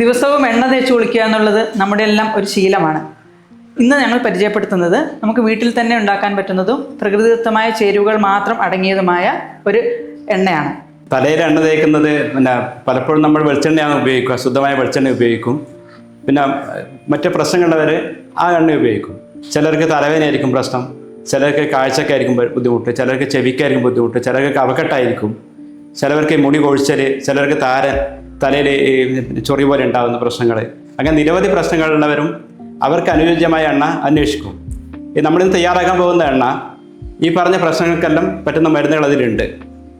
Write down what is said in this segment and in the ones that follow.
ദിവസവും എണ്ണ തേച്ച് കുളിക്കുക എന്നുള്ളത് നമ്മുടെ എല്ലാം ഒരു ശീലമാണ്. ഇന്ന് ഞങ്ങൾ പരിചയപ്പെടുത്തുന്നത് നമുക്ക് വീട്ടിൽ തന്നെ ഉണ്ടാക്കാൻ പറ്റുന്നതും പ്രകൃതിദത്തമായ ചേരുവകൾ മാത്രം അടങ്ങിയതുമായ ഒരു എണ്ണയാണ്. തലയിൽ എണ്ണ തേക്കുന്നത് പിന്നെ പലപ്പോഴും നമ്മൾ വെളിച്ചെണ്ണയാണ് ഉപയോഗിക്കുക ശുദ്ധമായ വെളിച്ചെണ്ണ ഉപയോഗിക്കും. പിന്നെ മറ്റ് പ്രശ്നങ്ങളുള്ളവർ ആ എണ്ണ ഉപയോഗിക്കും. ചിലർക്ക് തലവേദനയായിരിക്കും പ്രശ്നം ചിലർക്ക് കാഴ്ചക്കായിരിക്കും ബുദ്ധിമുട്ട് ചിലർക്ക് ചെവിക്കായിരിക്കും ബുദ്ധിമുട്ട് ചിലർക്ക് കവക്കെട്ടായിരിക്കും ചിലവർക്ക് മുടി കൊഴിച്ചൽ ചിലർക്ക് താരൻ തലയിൽ ചൊറി പോലെ ഉണ്ടാകുന്ന പ്രശ്നങ്ങൾ. അങ്ങനെ നിരവധി പ്രശ്നങ്ങളുള്ളവരും അവർക്ക് അനുയോജ്യമായ എണ്ണ അന്വേഷിക്കും. ഈ നമ്മളിന്ന് തയ്യാറാക്കാൻ പോകുന്ന എണ്ണ ഈ പറഞ്ഞ പ്രശ്നങ്ങൾക്കെല്ലാം പറ്റുന്ന മരുന്നുകൾ അതിലുണ്ട്.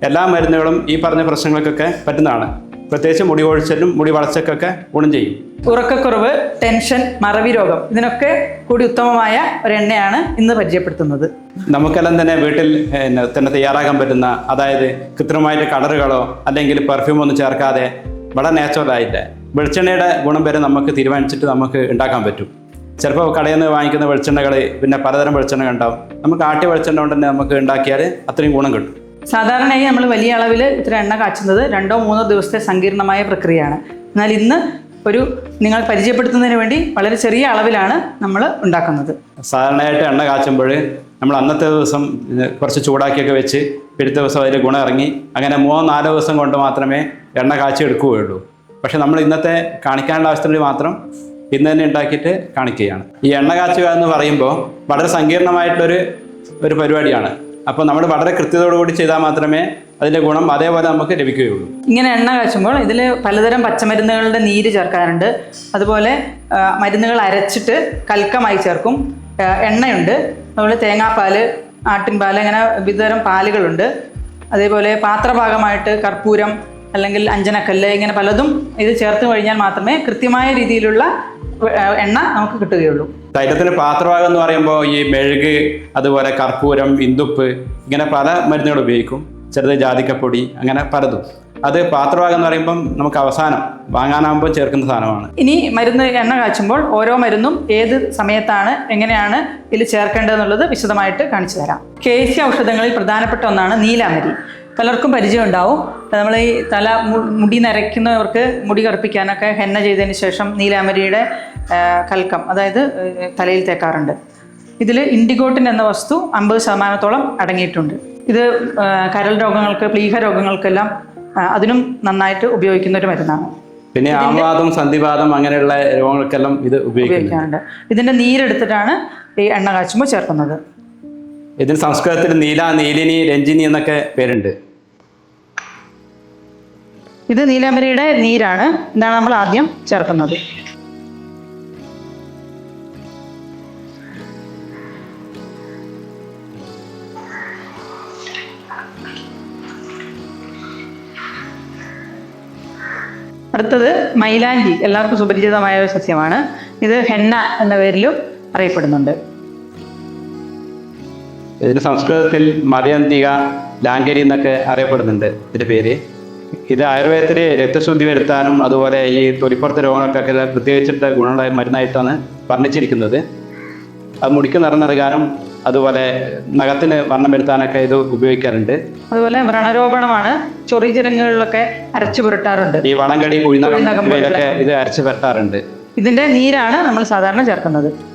എല്ലാ മരുന്നുകളും ഈ പറഞ്ഞ പ്രശ്നങ്ങൾക്കൊക്കെ പറ്റുന്നതാണ്. പ്രത്യേകിച്ച് മുടി ഒഴിച്ചലും മുടി വളർച്ചക്കൊക്കെ ഗുണം ചെയ്യും. ഉറക്കക്കുറവ് ടെൻഷൻ മറവി രോഗം ഇതിനൊക്കെ കൂടി ഉത്തമമായ ഒരു എണ്ണയാണ് ഇന്ന് പരിചയപ്പെടുത്തുന്നത്. നമുക്കെല്ലാം തന്നെ വീട്ടിൽ തന്നെ തയ്യാറാക്കാൻ പറ്റുന്ന അതായത് കൃത്രിമമായിട്ട് കളറുകളോ അല്ലെങ്കിൽ പെർഫ്യൂം ഒന്നും ചേർക്കാതെ വളരെ നാച്ചുറലായിട്ട് വെളിച്ചെണ്ണയുടെ ഗുണം വരെ നമുക്ക് തീരുമാനിച്ചിട്ട് നമുക്ക് ഉണ്ടാക്കാൻ പറ്റും. ചിലപ്പോൾ കടയിൽ നിന്ന് വാങ്ങിക്കുന്ന വെളിച്ചെണ്ണകൾ പിന്നെ പലതരം വെളിച്ചെണ്ണ ഉണ്ടാവും. നമുക്ക് ആട്ടിയ വെളിച്ചെണ്ണ കൊണ്ട് തന്നെ നമുക്ക് ഉണ്ടാക്കിയാൽ അത്രയും ഗുണം കിട്ടും. സാധാരണയായി നമ്മൾ വലിയ അളവിൽ ഇത്ര എണ്ണ കാച്ചുന്നത് രണ്ടോ മൂന്നോ ദിവസത്തെ സങ്കീർണമായ പ്രക്രിയയാണ്. എന്നാൽ ഇന്ന് ഒരു നിങ്ങൾ പരിചയപ്പെടുത്തുന്നതിന് വേണ്ടി വളരെ ചെറിയ അളവിലാണ് നമ്മൾ ഉണ്ടാക്കുന്നത്. സാധാരണയായിട്ട് എണ്ണ കാച്ചുമ്പോൾ നമ്മൾ അന്നത്തെ ദിവസം കുറച്ച് ചൂടാക്കിയൊക്കെ വെച്ച് പിറ്റത്തെ ദിവസം അതിൽ ഗുണം ഇറങ്ങി അങ്ങനെ മൂന്നോ നാലോ ദിവസം കൊണ്ട് മാത്രമേ എണ്ണ കാച്ചി എടുക്കുകയുള്ളൂ. പക്ഷെ നമ്മൾ ഇന്നത്തെ കാണിക്കാനുള്ള ആവശ്യത്തിന് മാത്രം ഇന്ന് തന്നെ ഉണ്ടാക്കിയിട്ട് കാണിക്കുകയാണ്. ഈ എണ്ണ കാച്ചുക എന്ന് പറയുമ്പോൾ വളരെ സങ്കീർണമായിട്ടൊരു ഒരു പരിപാടിയാണ്. അപ്പോൾ നമ്മൾ വളരെ കൃത്യതയോടുകൂടി ചെയ്താൽ മാത്രമേ അതിന്റെ ഗുണം അതേപോലെ നമുക്ക് ലഭിക്കുകയുള്ളൂ. ഇങ്ങനെ എണ്ണ കാച്ചുമ്പോൾ ഇതിൽ പലതരം പച്ചമരുന്നുകളുടെ നീര് ചേർക്കാറുണ്ട്. അതുപോലെ മരുന്നുകൾ അരച്ചിട്ട് കൽക്കമായി ചേർക്കും. എണ്ണയുണ്ട്. അതുപോലെ തേങ്ങാപ്പാൽ ആട്ടിൻപാൽ അങ്ങനെ വിവിധതരം പാലുകളുണ്ട്. അതേപോലെ പാത്രഭാഗമായിട്ട് കർപ്പൂരം അല്ലെങ്കിൽ അഞ്ചനക്കല്ല് ഇങ്ങനെ പലതും ഇത് ചേർത്ത് കഴിഞ്ഞാൽ മാത്രമേ കൃത്യമായ രീതിയിലുള്ള എണ്ണ നമുക്ക് കിട്ടുകയുള്ളൂ. തൈലത്തിന് പാത്രഭാഗം എന്ന് പറയുമ്പോൾ ഈ മെഴുക് അതുപോലെ കർപ്പൂരം ഇന്ദുപ്പ് ഇങ്ങനെ പല മരുന്നുകൾ ഉപയോഗിക്കും. ചെറുത് ജാതിക്കപ്പൊടി അങ്ങനെ പലതും. അത് പാത്രഭാഗം എന്ന് പറയുമ്പം നമുക്ക് അവസാനം വാങ്ങാനാകുമ്പോൾ ചേർക്കുന്ന സാധനമാണ്. ഇനി മരുന്ന് എണ്ണ കാച്ചുമ്പോൾ ഓരോ മരുന്നും ഏത് സമയത്താണ് എങ്ങനെയാണ് ഇതിൽ ചേർക്കേണ്ടതെന്നുള്ളത് വിശദമായിട്ട് കാണിച്ചു തരാം. കെ സി ഔഷധങ്ങളിൽ പ്രധാനപ്പെട്ട ഒന്നാണ് നീലാമരി പലർക്കും പരിചയം ഉണ്ടാവും. നമ്മൾ ഈ തല മുടി നരയ്ക്കുന്നവർക്ക് മുടി കറുപ്പിക്കാനൊക്കെ ഹെന്ന ചെയ്തതിന് ശേഷം നീലാമരിയുടെ കൽക്കം അതായത് തലയിൽ തേക്കാറുണ്ട്. ഇതിൽ ഇൻഡിഗോട്ടിൻ എന്ന വസ്തു അമ്പത് ശതമാനത്തോളം അടങ്ങിയിട്ടുണ്ട്. ഇത് കരൽ കരൾ രോഗങ്ങൾക്ക് പ്ലീഹ രോഗങ്ങൾക്കെല്ലാം അതിനും നന്നായിട്ട് ഉപയോഗിക്കുന്ന ഒരു മരുന്നാണ്. പിന്നെ ആമവാദം സന്ധിവാദം അങ്ങനെയുള്ള രോഗങ്ങൾക്കെല്ലാം ഇത് ഉപയോഗിക്കാറുണ്ട്. ഇതിന്റെ നീരെടുത്തിട്ടാണ് ഈ എണ്ണ കാച്ചുമ്പോൾ ചേർക്കുന്നത്. ഇതിന് സംസ്കൃതത്തിൽ നീല നീലിനി രഞ്ജിനി എന്നൊക്കെ പേരുണ്ട്. ഇത് നീലാംബരിയുടെ നീരാണ്. ഇതാണ് നമ്മൾ ആദ്യം ചേർക്കുന്നത്. അടുത്തത് മൈലാഞ്ചി എല്ലാവർക്കും സുപരിചിതമായ ഒരു സസ്യമാണ്. ഇത് ഹെന്ന എന്ന പേരിലും അറിയപ്പെടുന്നുണ്ട്. ഇതിന് സംസ്കൃതത്തിൽ മതയന്തിക ലാങ്കരി എന്നൊക്കെ അറിയപ്പെടുന്നുണ്ട് ഇതിന്റെ പേര്. ഇത് ആയുർവേദത്തിൽ രക്തശുദ്ധി വരുത്താനും അതുപോലെ ഈ തൊലിപ്പുറത്തെ രോഗങ്ങൾക്കൊക്കെ പ്രത്യേകിച്ചിട്ട് ഗുണമുള്ള മരുന്നായിട്ടാണ് വർണിച്ചിരിക്കുന്നത്. അത് മുടിക്ക് നിറം നൽകാനും അതുപോലെ നഖത്തിന് വർണം വരുത്താനൊക്കെ ഇത് ഉപയോഗിക്കാറുണ്ട്. അതുപോലെ വ്രണരോപണമാണ്. ചൊറിചിരങ്ങുകളിലൊക്കെ അരച്ചു പുരട്ടാറുണ്ട്. ഈ വളങ്കടി ഉഴുന്നൊക്കെ കുഴിനകം ഇത് അരച്ചു പുരട്ടാറുണ്ട്. ഇതിന്റെ നീരാണ് നമ്മൾ സാധാരണ ചേർക്കുന്നത്.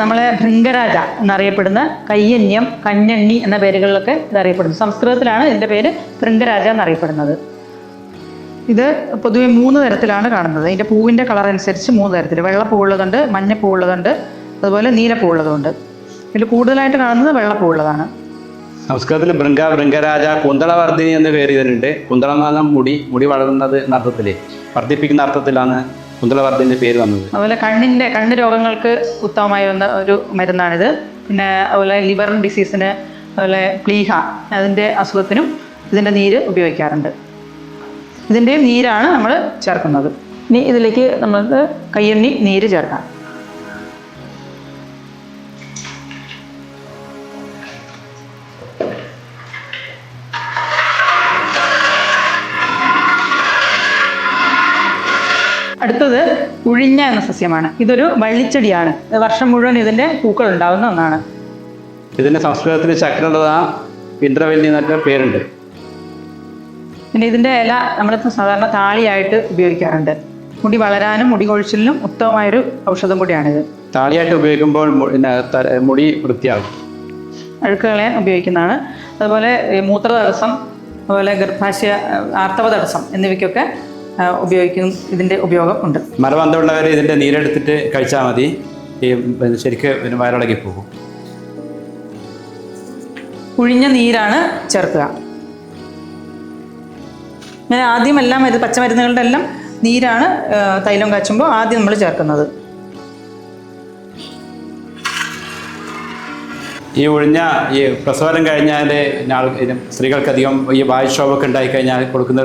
നമ്മളെ ഭൃംഗരാജ എന്നറിയപ്പെടുന്ന കയ്യന്യം കഞ്ഞണ്ണി എന്ന പേരുകളിലൊക്കെ ഇതറിയപ്പെടുന്നു. സംസ്കൃതത്തിലാണ് ഇതിന്റെ പേര് ഭൃംഗരാജ എന്നറിയപ്പെടുന്നത്. ഇത് പൊതുവെ മൂന്ന് തരത്തിലാണ് കാണുന്നത്. ഇതിന്റെ പൂവിന്റെ കളർ അനുസരിച്ച് മൂന്ന് തരത്തിൽ വെള്ളപ്പൂവുള്ളതുണ്ട് മഞ്ഞപ്പൂവുള്ളതുണ്ട് അതുപോലെ നീലപ്പൂവുള്ളതുണ്ട് ഇതിൽ കൂടുതലായിട്ട് കാണുന്നത് വെള്ളപ്പൂവുള്ളതാണ്. സംസ്കൃതത്തിൽ ഭൃംഗ ഭൃംഗരാജ കുന്തളവർദ്ധിനി എന്ന പേര് ഇതിനുണ്ട്. കുന്തളം മുടി മുടി വളരുന്നത് എന്ന അർത്ഥത്തിൽ വർദ്ധിപ്പിക്കുന്ന അർത്ഥത്തിലാണ് കുന്തളവർദ്ധിന്റെ പേര് വന്നത്. അതുപോലെ കണ്ണിന്റെ കണ്ണ് രോഗങ്ങൾക്ക് ഉത്തമമായ വന്ന ഒരു മരുന്നാണിത്. പിന്നെ അതുപോലെ ലിവർ ഡിസീസിന് അതുപോലെ പ്ലീഹ അതിന്റെ അസുഖത്തിനും ഇതിന്റെ നീര് ഉപയോഗിക്കാറുണ്ട്. ഇതിന്റെയും നീരാണ് നമ്മൾ ചേർക്കുന്നത്. ഇനി ഇതിലേക്ക് നമ്മൾക്ക് കയ്യെണ്ണി നീര് ചേർക്കാം. അടുത്തത് ഉഴിഞ്ഞ എന്ന സസ്യമാണ്. ഇതൊരു വള്ളിച്ചെടിയാണ്. വർഷം മുഴുവൻ ഇതിന്റെ പൂക്കൾ ഉണ്ടാവുന്ന ഒന്നാണ്. ഇതിന്റെ സംസ്കൃതത്തിൽ ചക്രലത ഇന്ദ്രവല്ലി എന്നൊക്കെ പേരുണ്ട്. പിന്നെ ഇതിന്റെ ഇല നമ്മളിപ്പോൾ സാധാരണ താളിയായിട്ട് ഉപയോഗിക്കാറുണ്ട്. മുടി വളരാനും മുടി കൊഴിച്ചിലിനും ഉത്തമമായൊരു ഔഷധം കൂടിയാണിത്. താളിയായിട്ട് ഉപയോഗിക്കുമ്പോൾ മുടി വൃത്തിയാകും. അഴുക്ക് കളയാൻ ഉപയോഗിക്കുന്നതാണ്. അതുപോലെ മൂത്ര തടസ്സം അതുപോലെ ഗർഭാശയ ആർത്തവ തടസ്സം എന്നിവയ്ക്കൊക്കെ ഉപയോഗിക്കും ഇതിന്റെ ഉപയോഗം ഉണ്ട്. മലബന്ധമുള്ളവർ ഇതിന്റെ നീരെടുത്തിട്ട് കഴിച്ചാൽ മതി. ഈ ശരിക്ക് പിന്നെ വയറിളകി പോകും. പുഴിഞ്ഞ നീരാണ് ചേർക്കുക. ഞാൻ ആദ്യം എല്ലാം മരുന്ന് പച്ചമരുന്നുകളുടെ എല്ലാം നീരാണ് തൈലം കാച്ചുമ്പോൾ ആദ്യം നമ്മൾ ചേർക്കുന്നത്. ഈ ഒഴിഞ്ഞ ഈ പ്രസവനം കഴിഞ്ഞാൽ സ്ത്രീകൾക്കധികം ഈ വായുക്ഷോഭമൊക്കെ ഉണ്ടായിക്കഴിഞ്ഞാൽ കൊടുക്കുന്ന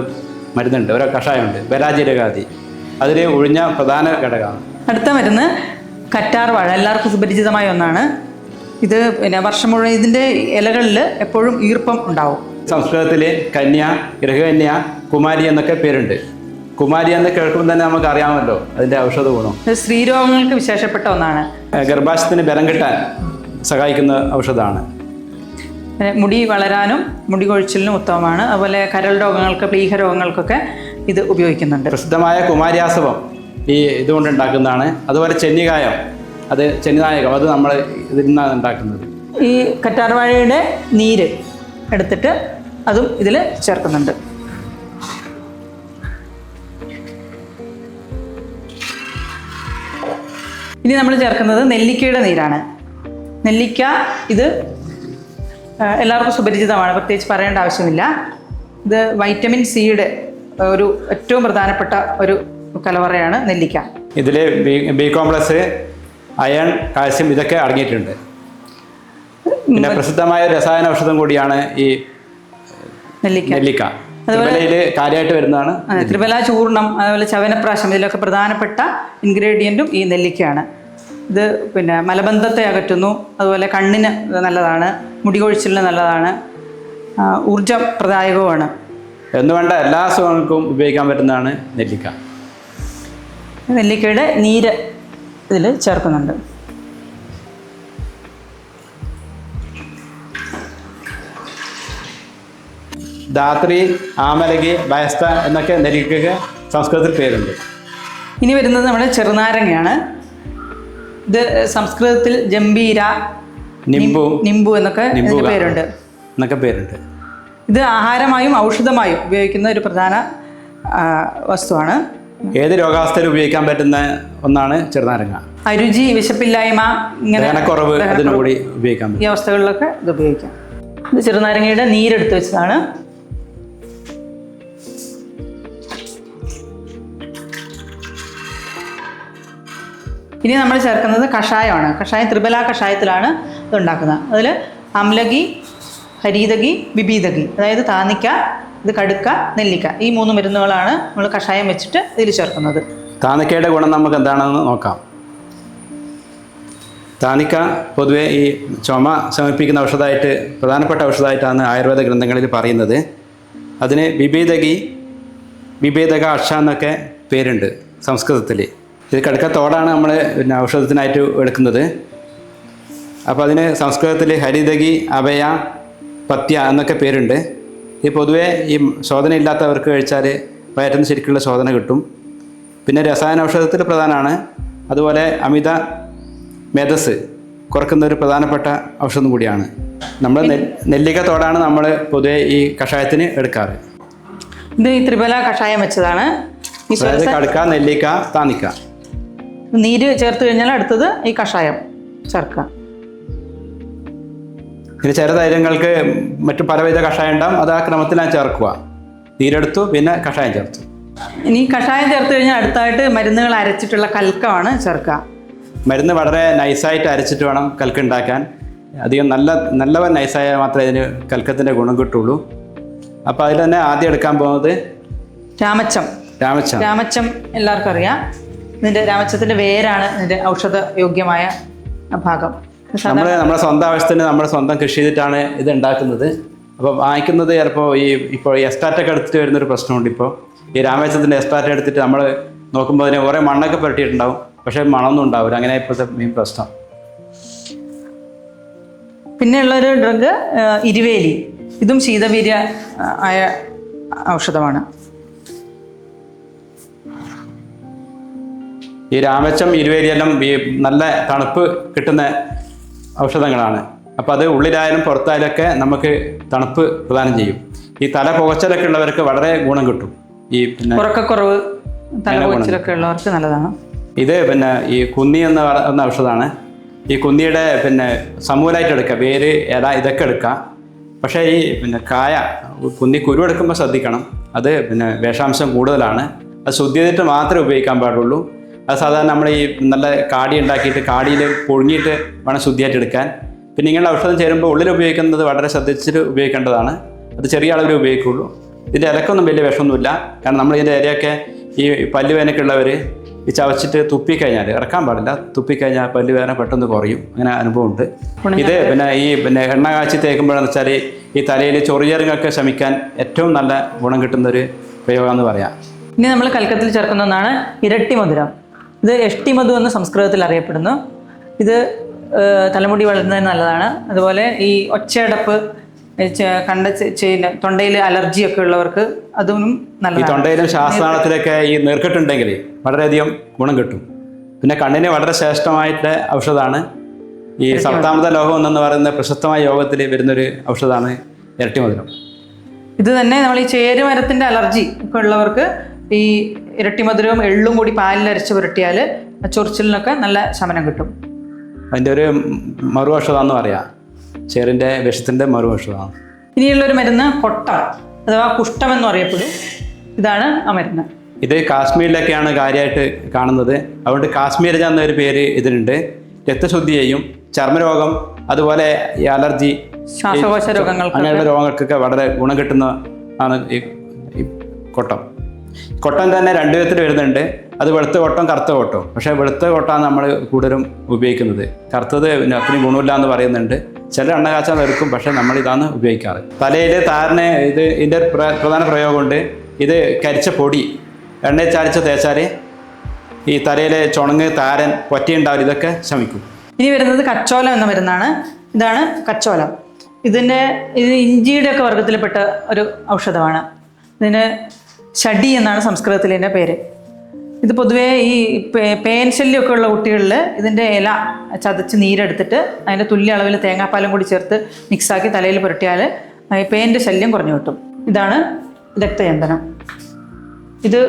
മരുന്നുണ്ട് ഓരോ കഷായമുണ്ട്. ബലാജിരകാതി അതിൽ ഒഴിഞ്ഞ പ്രധാന ഘടകമാണ്. അടുത്ത മരുന്ന് കറ്റാർവാഴ എല്ലാവർക്കും സുപരിചിതമായ ഒന്നാണ്. ഇത് പിന്നെ വർഷം മുഴുവൻ ഇതിന്റെ ഇലകളിൽ എപ്പോഴും ഈർപ്പം ഉണ്ടാവും. സംസ്കൃതത്തിൽ കന്യ ഗൃഹകന്യ കുമാരി എന്നൊക്കെ പേരുണ്ട്. കുമാരി എന്ന് കേൾക്കുമ്പോൾ തന്നെ നമുക്ക് അറിയാമല്ലോ അതിന്റെ ഔഷധ ഗുണം. സ്ത്രീരോഗങ്ങൾക്ക് വിശേഷപ്പെട്ട ഒന്നാണ്. ഗർഭാശയത്തിന് ബലം കിട്ടാൻ സഹായിക്കുന്ന ഔഷധമാണ്. മുടി വളരാനും മുടി കൊഴിച്ചിലിനും ഉത്തമമാണ്. അതുപോലെ കരൾ രോഗങ്ങൾക്ക് പ്ലീഹ രോഗങ്ങൾക്കൊക്കെ ഇത് ഉപയോഗിക്കുന്നുണ്ട്. പ്രസിദ്ധമായ കുമാരിയാസവം ഈ ഇതുകൊണ്ട് ഉണ്ടാക്കുന്നതാണ്. അതുപോലെ ചെന്നികായം അത് ചെന്നിനായകം അത് നമ്മൾ ഇതിൽ നിന്നാണ് ഉണ്ടാക്കുന്നത്. ഈ കറ്റാർവാഴയുടെ നീര് എടുത്തിട്ട് അതും ഇതിൽ ചേർക്കുന്നുണ്ട്. ഇനി നമ്മൾ ചേർക്കുന്നത് നെല്ലിക്കയുടെ നീരാണ്. നെല്ലിക്ക ഇത് എല്ലാവർക്കും സുപരിചിതമാണ്. പ്രത്യേകിച്ച് പറയേണ്ട ആവശ്യമില്ല. ഇത് വൈറ്റമിൻ സിയുടെ ഒരു ഏറ്റവും പ്രധാനപ്പെട്ട ഒരു കലവറയാണ് നെല്ലിക്ക. ഇതിൽ ബി കോംപ്ലക്സ് അയൺ കാൽസ്യം ഇതൊക്കെ അടങ്ങിയിട്ടുണ്ട്. പിന്നെ പ്രസിദ്ധമായ രസായന ഔഷധം കൂടിയാണ് ഈ നെല്ലിക്ക. നെല്ലിക്ക. കാര്യമായിട്ട് വരുന്നതാണ് അതെ ത്രിപല ചൂർണം അതുപോലെ ചവനപ്രാശം ഇതിലൊക്കെ പ്രധാനപ്പെട്ട ഇൻഗ്രീഡിയന്റും ഈ നെല്ലിക്കയാണ്. ഇത് പിന്നെ മലബന്ധത്തെ അകറ്റുന്നു. അതുപോലെ കണ്ണിന് നല്ലതാണ്. മുടി കൊഴിച്ചിലിന് നല്ലതാണ്. ഊർജപ്രദായകവുമാണ് എന്ന് വേണ്ട എല്ലാ അസുഖങ്ങൾക്കും ഉപയോഗിക്കാൻ പറ്റുന്നതാണ് നെല്ലിക്ക? നെല്ലിക്കയുടെ നീര് ഇതിൽ ചേർക്കുന്നുണ്ട്. ധാത്രി ആമലകി ബയസ്ത എന്നൊക്കെ നെല്ലിക്കയ്ക്ക് സംസ്കൃതത്തിൽ പേരുണ്ട്. ഇനി വരുന്നത് നമ്മുടെ ചെറുനാരങ്ങയാണ്. ഇത് സംസ്കൃതത്തിൽ ജംബീര നിംബു. നിംബു എന്നൊക്കെ പേരുണ്ട്. എന്നൊക്കെ പേരുണ്ട്. ഇത് ആഹാരമായും ഔഷധമായും ഉപയോഗിക്കുന്ന ഒരു പ്രധാന വസ്തുവാണ്. ഏത് രോഗാവസ്ഥയിൽ ഉപയോഗിക്കാൻ പറ്റുന്ന ഒന്നാണ് ചെറുനാരങ്ങ. അരുചി വിശപ്പില്ലായ്മ ഇങ്ങനെ ദഹനക്കുറവ് അതിനുകൂടി ഉപയോഗിക്കാൻ പറ്റും. ഈ അവസ്ഥകളിലൊക്കെ ഇത് ഉപയോഗിക്കാം. ഇത് ചെറുനാരങ്ങയുടെ നീരെടുത്ത് വെച്ചതാണ്. ഇനി നമ്മൾ ചേർക്കുന്നത് കഷായമാണ്. കഷായം ത്രിബല കഷായത്തിലാണ് ഇതുണ്ടാക്കുന്നത് അതിൽ അമ്ലകി ഹരീതകി ബിബീതകി അതായത് താന്നിക്ക ഇത് കടുക്ക നെല്ലിക്ക ഈ മൂന്ന് മരുന്നുകളാണ് നമ്മൾ കഷായം വെച്ചിട്ട് ഇതിൽ ചേർക്കുന്നത്. താനിക്കയുടെ ഗുണം നമുക്ക് എന്താണെന്ന് നോക്കാം. താനിക്ക പൊതുവെ ഈ ചുമ ശമിപ്പിക്കുന്ന ഔഷധമായിട്ട് പ്രധാനപ്പെട്ട ഔഷധമായിട്ടാണ് ആയുർവേദ ഗ്രന്ഥങ്ങളിൽ പറയുന്നത്. അതിന് വിഭേദകി വിഭേദക അക്ഷ എന്നൊക്കെ പേരുണ്ട് സംസ്കൃതത്തിൽ ഇത് കടുക്കത്തോടാണ് നമ്മൾ പിന്നെ ഔഷധത്തിനായിട്ട് എടുക്കുന്നത്. അപ്പോൾ അതിന് സംസ്കൃതത്തിൽ ഹരിതകി അഭയ പത്യ എന്നൊക്കെ പേരുണ്ട്. ഈ പൊതുവേ ഈ ശോധന ഇല്ലാത്തവർക്ക് കഴിച്ചാൽ വയറ്റിന് ശരിക്കുള്ള ശോധന കിട്ടും. പിന്നെ രസായന ഔഷധത്തിൽ പ്രധാനമാണ് അതുപോലെ അമിത മേധസ് കുറക്കുന്ന ഒരു പ്രധാനപ്പെട്ട ഔഷധം കൂടിയാണ്. നമ്മൾ നെല്ലിക്ക തോടാണ് നമ്മൾ പൊതുവെ ഈ കഷായത്തിന് എടുക്കാറ്. ഇത് ഈ ത്രിബല കഷായം വെച്ചതാണ്. കടുക്ക നെല്ലിക്ക താനിക്ക നീര് ചേർത്ത് കഴിഞ്ഞാൽ അടുത്തത് ഈ കഷായം ചേർക്കുക. പിന്നെ ചില തൈലങ്ങൾക്ക് മറ്റു പലവിധ കഷായം ഉണ്ടാവും. അത് ആ ക്രമത്തിലാണ് ചേർക്കുക. നീരെടുത്തു പിന്നെ കഷായം ചേർത്തു. ഇനി കഷായം ചേർത്ത് കഴിഞ്ഞാൽ അടുത്തായിട്ട് മരുന്നുകൾ അരച്ചിട്ടുള്ള കൽക്കമാണ് ചേർക്കുക. മരുന്ന് വളരെ നൈസായിട്ട് അരച്ചിട്ട് വേണം കൽക്ക് ഉണ്ടാക്കാൻ. അധികം നല്ല നല്ലവൻ നൈസായാൽ മാത്രമേ ഇതിന് കൽക്കത്തിന്റെ ഗുണം കിട്ടുള്ളൂ. അപ്പോൾ അതിൽ തന്നെ ആദ്യം എടുക്കാൻ പോകുന്നത് രാമച്ചം. രാമച്ചം. രാമച്ചം എല്ലാവർക്കും അറിയാം. ഇതിന്റെ രാമച്ചത്തിന്റെ വേരാണ് നിന്റെ ഔഷധ യോഗ്യമായ ഭാഗം. നമ്മൾ നമ്മുടെ സ്വന്തം ആവശ്യത്തിന് നമ്മുടെ സ്വന്തം കൃഷി ചെയ്തിട്ടാണ് ഇത് ഉണ്ടാക്കുന്നത്. അപ്പോൾ വാങ്ങിക്കുന്നത് ചിലപ്പോൾ ഈ ഇപ്പോൾ എസ്റ്റാറ്റൊക്കെ എടുത്തിട്ട് വരുന്നൊരു പ്രശ്നമുണ്ട് ഇപ്പോൾ ഈ രാമേശ്വരത്തിന്റെ എസ്റ്റാറ്റ് എടുത്തിട്ട് നമ്മൾ നോക്കുമ്പോൾ അതിന് കുറേ മണ്ണൊക്കെ പുരട്ടിയിട്ടുണ്ടാവും. പക്ഷേ മണമൊന്നും ഉണ്ടാവില്ല. അങ്ങനെ ഇപ്പോഴത്തെ മെയിൻ പ്രശ്നം. പിന്നെയുള്ളൊരു ഡ്രഗ് ഇരുവേലി. ഇതും ശീതവീര്യ ആയ ഔഷധമാണ്. ഈ രാമച്ചം ഇരുവേരിയെല്ലാം ഈ നല്ല തണുപ്പ് കിട്ടുന്ന ഔഷധങ്ങളാണ്. അപ്പോൾ അത് ഉള്ളിലായാലും പുറത്തായാലും ഒക്കെ നമുക്ക് തണുപ്പ് പ്രദാനം ചെയ്യും. ഈ തല പുകച്ചലൊക്കെ ഉള്ളവർക്ക് വളരെ ഗുണം കിട്ടും. ഈ പിന്നെ ഉറക്കക്കുറവ് തലപോച്ചിലൊക്കെ ഉള്ളവർക്ക് നല്ലതാണ്. ഇത് പിന്നെ ഈ കുന്നി എന്ന് പറയുന്ന ഔഷധമാണ്. ഈ കുന്നിയുടെ പിന്നെ സമൂലായിട്ട് എടുക്കുക വേര് ഇല ഇതൊക്കെ എടുക്കുക പക്ഷേ ഈ പിന്നെ കായ കുന്നി കുരു എടുക്കുമ്പോൾ ശ്രദ്ധിക്കണം. അത് പിന്നെ വിഷാംശം കൂടുതലാണ്. അത് ശുദ്ധി ചെയ്തിട്ട് മാത്രമേ ഉപയോഗിക്കാൻ പാടുള്ളൂ. അത് സാധാരണ നമ്മൾ ഈ നല്ല കാടി ഉണ്ടാക്കിയിട്ട് കാടിയിൽ പുഴുങ്ങിയിട്ട് വേണം ശുദ്ധിയായിട്ട് എടുക്കാൻ. പിന്നെ ഇങ്ങനെ ഔഷധം ചേരുമ്പോൾ ഉള്ളിൽ ഉപയോഗിക്കുന്നത് വളരെ ശ്രദ്ധിച്ചിട്ട് ഉപയോഗിക്കേണ്ടതാണ്. അത് ചെറിയ അളവിൽ ഉപയോഗിക്കുള്ളൂ. ഇതിന്റെ ഇലക്കൊന്നും വലിയ വിഷമൊന്നുമില്ല. കാരണം നമ്മൾ ഇതിന്റെ ഇലയൊക്കെ ഈ പല്ലുവേനൊക്കെ ഉള്ളവർ ഈ ചവച്ചിട്ട് തുപ്പിക്കഴിഞ്ഞാൽ ഇറക്കാൻ പാടില്ല. തുപ്പിക്കഴിഞ്ഞാൽ പല്ല് വേദന പെട്ടെന്ന് കുറയും. അങ്ങനെ അനുഭവമുണ്ട്. ഇത് പിന്നെ ഈ പിന്നെ എണ്ണ കാച്ചി തേക്കുമ്പോഴെന്ന് വെച്ചാൽ ഈ തലയിൽ ചൊറിയറുകൾക്ക് ശമിക്കാൻ ഏറ്റവും നല്ല ഗുണം കിട്ടുന്ന ഒരു പ്രയോഗം എന്ന് പറയാം. ഇനി നമ്മൾ കൽക്കത്തിൽ ചേർക്കുന്ന ഒന്നാണ് ഇരട്ടി മധുരം. ഇത് എഷ്ടി മധു എന്ന് സംസ്കൃതത്തിൽ അറിയപ്പെടുന്നു. ഇത് തലമുടി വളരുന്നതിന് നല്ലതാണ്. അതുപോലെ ഈ ഒച്ചയടപ്പ് കണ്ട തൊണ്ടയിൽ അലർജി ഒക്കെ ഉള്ളവർക്ക് അതും ഈ നല്ലതാണ്. തൊണ്ടയിലും ശ്വാസനാളത്തിലൊക്കെ ഈ നീർക്കെട്ടുണ്ടെങ്കിൽ വളരെയധികം ഗുണം കിട്ടും. പിന്നെ കണ്ണിന് വളരെ ശ്രേഷ്ഠമായിട്ട് ഔഷധമാണ്. ഈ സപ്താമത ലോകം എന്ന് പറയുന്ന പ്രശസ്തമായ യോഗത്തിൽ വരുന്നൊരു ഔഷധമാണ് ഇരട്ടി മധുരം ഇത് തന്നെ നമ്മൾ ഈ ചേരുമരത്തിന്റെ അലർജി ഒക്കെ ഉള്ളവർക്ക് ഈ ഇരട്ടി മധുരവും എള്ളും കൂടി പാലിലരച്ച് പുരട്ടിയാൽ ചൊറിച്ചിലിനൊക്കെ നല്ല ശമനം കിട്ടും. അതിന്റെ ഒരു മറുവശതാന്ന് പറയാം. ചേറിന്റെ വിഷത്തിന്റെ മറുവശതാണ് ഇനിയുള്ളൊരു മരുന്ന് കൊട്ട അഥവാ കുഷ്ഠം എന്ന് പറയപ്പെടും. ഇതാണ് ആ മരുന്ന്. ഇത് കാശ്മീരിലൊക്കെയാണ് കാര്യമായിട്ട് കാണുന്നത്. അതുകൊണ്ട് കാശ്മീരജ എന്നൊരു പേര് ഇതിനുണ്ട്. രക്തശുദ്ധി ചെയ്യും ചർമ്മരോഗം അതുപോലെ ഈ അലർജി ശ്വാസകോശ രോഗങ്ങൾക്ക് അങ്ങനെയുള്ള രോഗങ്ങൾക്കൊക്കെ വളരെ ഗുണം കിട്ടുന്ന ആണ് ഈ കൊട്ടം. കൊട്ടം തന്നെ രണ്ട് വിധത്തിൽ വരുന്നുണ്ട്. അത് വെളുത്ത കൊട്ടം കറുത്ത കൊട്ടം. പക്ഷേ വെളുത്ത കൊട്ടാണ് നമ്മൾ കൂടുതലും ഉപയോഗിക്കുന്നത്. കറുത്തത് അത്രയും ഗുണമില്ല എന്ന് പറയുന്നുണ്ട്. ചില എണ്ണ കാച്ചാൽ എടുക്കും പക്ഷേ നമ്മൾ ഇതാണ് ഉപയോഗിക്കാറ്. തലയിൽ താരന് ഇത് ഇതിന്റെ പ്രധാന പ്രയോഗമുണ്ട്. ഇത് കരിച്ച പൊടി. എണ്ണയിൽ ചാലിച്ച് തേച്ചാൽ ഈ തലയിലെ ചുണങ്ങ് താരൻ പൊറ്റിയുണ്ടാവും ഇതൊക്കെ ശമിക്കും. ഇനി വരുന്നത് കച്ചോലം എന്ന മരുന്നാണ്. ഇതാണ് കച്ചോലം. ഇതിന്റെ ഇത് ഇഞ്ചിയുടെ ഒക്കെ വർഗത്തിൽപ്പെട്ട ഒരു ഔഷധമാണ്. ഇതിന് ഷഡി എന്നാണ് സംസ്കൃതത്തിലെ പേര്. ഇത് പൊതുവേ ഈ പേൻ ശല്യമൊക്കെ ഉള്ള കുട്ടികളിൽ ഇതിന്റെ ഇല ചതച്ച് നീരെടുത്തിട്ട് അതിന്റെ തുല്യ അളവിൽ തേങ്ങാപ്പാലും കൂടി ചേർത്ത് മിക്സാക്കി തലയിൽ പുരട്ടിയാൽ പേന്റെ ശല്യം കുറഞ്ഞു കിട്ടും. ഇതാണ് രക്തചന്ദനം. ഇത്